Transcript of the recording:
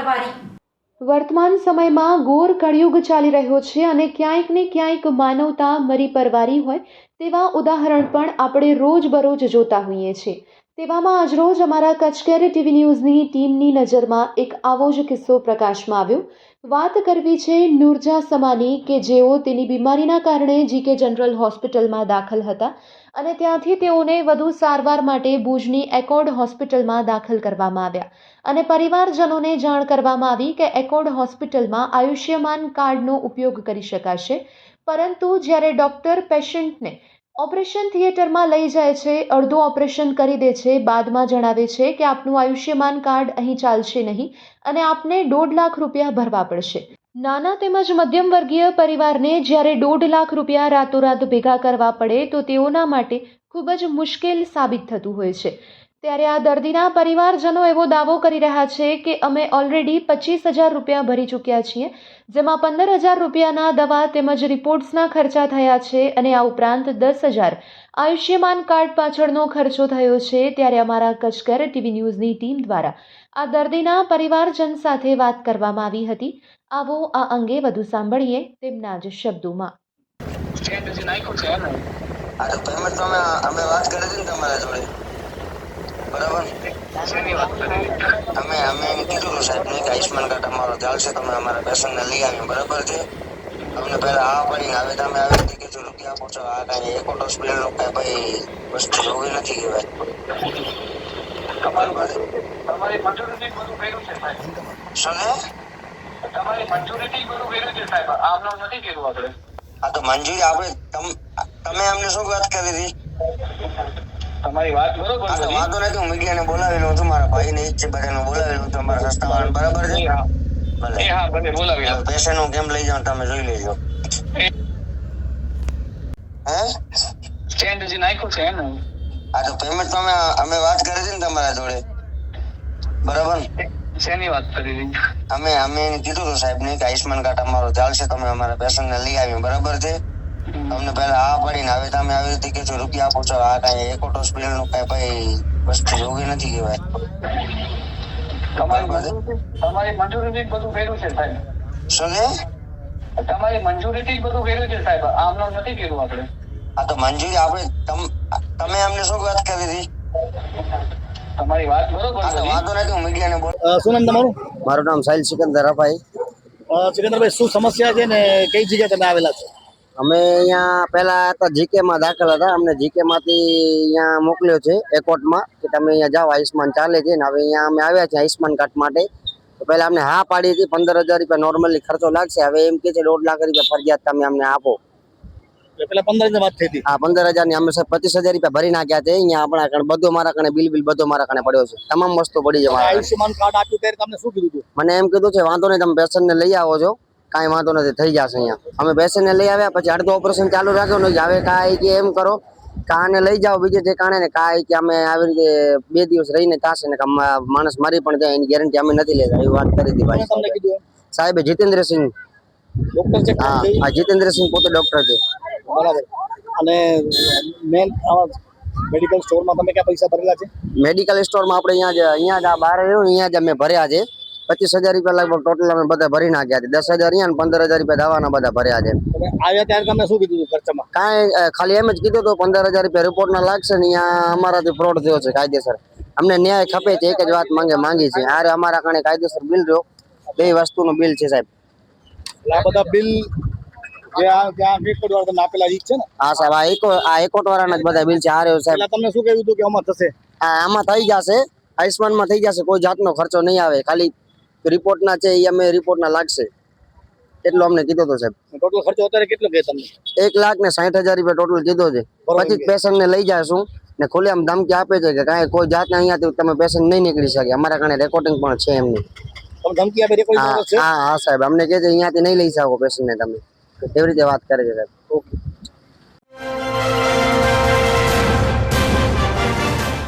પરવારી વર્તમાન સમયમાં ઘોર કળિયુગ ચાલી રહ્યો છે અને ક્યાંક ને ક્યાંક માનવતા મરી પરવારી હોય તેવા ઉદાહરણ પણ આપણે રોજબરોજ જોતા હોઈએ છીએ. તેવામાં આજરોજ અમારા કચકેર ટીવી ન્યૂઝની ટીમની નજરમાં એક આવો જ કિસ્સો પ્રકાશમાં આવ્યો. વાત કરવી છે નુરજા સમાની કે જેઓ તેની બીમારીના કારણે જીકે જનરલ હોસ્પિટલમાં દાખલ હતા. અને ત્યાંથી તેઓને વધુ સારવાર માટે ભુજની એકોર્ડ હોસ્પિટલમાં દાખલ કરવામાં આવ્યા. અને પરિવારજનોને જાણ કરવામાં આવી કે એકોર્ડ હોસ્પિટલમાં આયુષ્યમાન કાર્ડનો ઉપયોગ કરી શકાશે. પરંતુ જ્યારે ડૉક્ટર પેશન્ટને ઓપરેશન થિયેટરમાં લઈ જાય છે, અડધું ઓપરેશન કરી દે છે, બાદમાં જણાવે છે કે આપનું આયુષ્યમાન કાર્ડ અહીં ચાલશે નહીં અને આપને દોઢ લાખ રૂપિયા ભરવા પડશે. નાના તેમજ મધ્યમ વર્ગીય પરિવારને જ્યારે દોઢ લાખ રૂપિયા રાતોરાત ભેગા કરવા પડે, તો તેઓના માટે ખૂબ જ મુશ્કેલ સાબિત થતું હોય છે. ત્યારે આ દર્દીના પરિવારજનો એવો દાવો કરી રહ્યા છે કે અમે ઓલરેડી પચીસ હજાર રૂપિયા ભરી ચૂક્યા છીએ, જેમાં પંદર હજાર રૂપિયાના દવા તેમજ રિપોર્ટ્સના ખર્ચા થયા છે અને આ ઉપરાંત દસ હજાર આયુષ્યમાન કાર્ડ પાછળનો ખર્ચો થયો છે ત્યારે અમારા કચકર ટીવી ન્યૂઝની ટીમ દ્વારા આ દર્દીના પરિવારજન સાથે વાત કરવામાં આવી હતી. આવો આ અંગે વધુ સાંભળીએ તેમના જ શબ્દોમાં. અમે અમે વાત કરી હતી તમારા જોડે. બરાબર? શેની વાત કરી? અમે અમે એમ કીધું સાહેબ કે આયુષ્માન કાર્ડ અમારો ચાલશે તમે અમારા પેશન્ટને લઈ આવીએ બરાબર છે? અમને પહેલા આ પડી હવે તમે આવી રીતે કીધું રૂપિયા આપો છો આ કાંઈ એકોટ હોસ્પિટલનું કાંઈ ભાઈ વસ્તુ જોવી નથી કહેવાય. તમારી તમારી મંજૂરીથી બધું કર્યું છે સાહેબ. શું તમારી મંજૂરીથી બધું કર્યું છે સાહેબ. આમનું નથી કર્યું આપણે. આ તો મંજૂરી આપણે તમે અમને શું વાત કરી હતી? તમારી વાત બરોબર. વાંધો નથી હું મીડિયાને બોલાવી લઉં છું. મારા ભાઈને ઈચ્છે બધાને બોલાવી લઉં છું. અમારા સસ્તાવાળાને બરાબર છે? ભલે. હા ભલે બોલાવી લો. પેશન્ટ હું કેમ લઈ જાઉં તમે જોઈ લેજો. હે? સ્ટેન્ડ જે નાખ્યું છે એમ આ તો પેમેન્ટ તમે અમે વાત કરી હતી ને તમારા જોડે. બરાબર શેની વાત કરી હતી? અમે અમે કીધું હતું સાહેબ ને કે આયુષ્માન કાર્ડ અમારો ચાલશે તમે અમારા પેશન્ટને લઈ આવ્યું બરાબર છે? અમને પહેલા આ પડીને હવે તમે આવી રીતે કે છો રૂપિયા આપો છો આ કઈ એકોટ હોસ્પિટલનું કઈ ભાઈ વસ્તુ યોગ્ય નથી કહેવાય. તમારી મંજૂરીથી જ બધું કર્યું છે સાહેબ. શું તમારી મંજૂરીથી જ બધું કર્યું છે સાહેબ. આમનો નથી કર્યું આપણે. આ તો મંજૂરી આપણે તમે અમને શું વાત કરી હતી? તમારી વાત બરોબર આ વાંધો નથી હું મીડિયાને બોલ શું નામ તમારું? મારું નામ સાહિલ સિકંદર અપાઈ સિકંદરભાઈ શું સમસ્યા છે ને કઈ જગ્યાએ તમે આવેલા છો? અમે અહીંયા પહેલા હતા જીકે માં દાખલ હતા. અમને જીકે માંથી અહીંયા મોકલ્યો છે એકોર્ટમાં કે તમે અહીંયા જાઓ આયુષ્માન ચાલે છે ને હવે અહીંયા અમે આવ્યા છે આયુષ્માન કાર્ડ માટે. તો પહેલા અમને હા પાડી હતી પંદર હજાર રૂપિયા નોર્મલી ખર્ચો લાગશે. હવે એમ કે છે દોઢ લાખ રૂપિયા ફરજિયાત તમે અમને આપો. પેલા પંદર હજાર વાત થઈ હતી. આ પંદર હજારની અમે પચીસ હજાર રૂપિયા ભરી નાખ્યા છે. અહીંયા આપણા કણે બધો મારા કણે બિલ બિલ બધો મારા કણે પડ્યો છે. તમામ વસ્તુ પડી છે આયુષ્યમાન કાર્ડ આપ્યું ત્યારે તમને શું કીધું મને એમ કીધું છે વાંધો નહીં તમે પેશન્ટને લઈ આવો છો. કાંઈ વાંધો નથી થઈ જશે અહીંયા. અમે પેશન્ટને લઈ આવ્યા પછી અડધો ઓપરેશન ચાલુ રાખ્યો નહીં હવે કાંઈ કે એમ કરો કાને લઈ જાઓ બીજે ઠેકાણે ને કાંઈ કે અમે આવી રીતે બે દિવસ રહીને થશે ને માણસ મારી પણ જાય એની ગેરંટી અમે નથી લેતા એવી વાત કરી હતી ભાઈ? સાહેબે જીતેન્દ્રસિંહ. ડોક્ટર છે હા જીતેન્દ્રસિંહ પોતે ડોક્ટર છે. બરાબર. અને મેન મેડિકલ સ્ટોરમાં તમે ક્યાં પૈસા ભરેલા છે? મેડિકલ સ્ટોરમાં આપણે અહીંયા જ અહીંયા જ બહાર રહ્યું અહીંયા જ અમે ભર્યા છે. પચીસ હજાર રૂપિયા લગભગ ટોટલ અમે બધા ભરી નાખ્યા છે. દસ હજાર અહીંયા પંદર હજાર રૂપિયા દવાના બધા ભર્યા છે. આવ્યા ત્યારે તમે શું કીધું ખર્ચમાં? કાંઈ ખાલી એમ જ કીધું તો પંદર હજાર રૂપિયા રિપોર્ટ ના લાગશે ને અહીંયા અમારાથી ફ્રોડ થયો છે કાયદેસર. અમને ન્યાય ખપે છે એક જ વાત માંગે માંગી છે. આરે અમારા કણે કાયદેસર બિલ રહ્યો. બે વસ્તુનું બિલ છે સાહેબ. આ બધા બિલ જે આ ત્યાં ટ્રીટમેન્ટ વાળા તમને આપેલા છે ને? હા સાહેબ આ એકો આ એકોટ વાળાના જ બધા બિલ છે. આ રહ્યો સાહેબ. તમને શું કહ્યું હતું કે આમાં થશે? આ આમાં થઈ જશે. આયુષ્માનમાં થઈ જશે. કોઈ જાતનો ખર્ચો નહીં આવે. ખાલી રિપોર્ટના છે એ અમે રિપોર્ટના લાગશે. એટલો અમને કીધો હતો સાહેબ. ટોટલ ખર્ચો અત્યારે કેટલો કે તમને? એક લાખ ને સાઠ હજાર રૂપિયા ટોટલ કીધો છે. પછી પેશન્ટને લઈ જશું ને ખુલ્લે આમ ધમકી આપે છે કે કાંઈ કોઈ જાતના અહીંયાથી તમે પેશન્ટ નહીં નીકળી શકે. અમારા કારણે રેકોર્ડિંગ પણ છે એમની. ધમકી આપે રેકોર્ડિંગ હા હા સાહેબ. અમને કહે છે અહીંયાથી નહીં લઈ શકો પેશન્ટને તમે. એવી રીતે વાત કરે છે સાહેબ. ઓકે.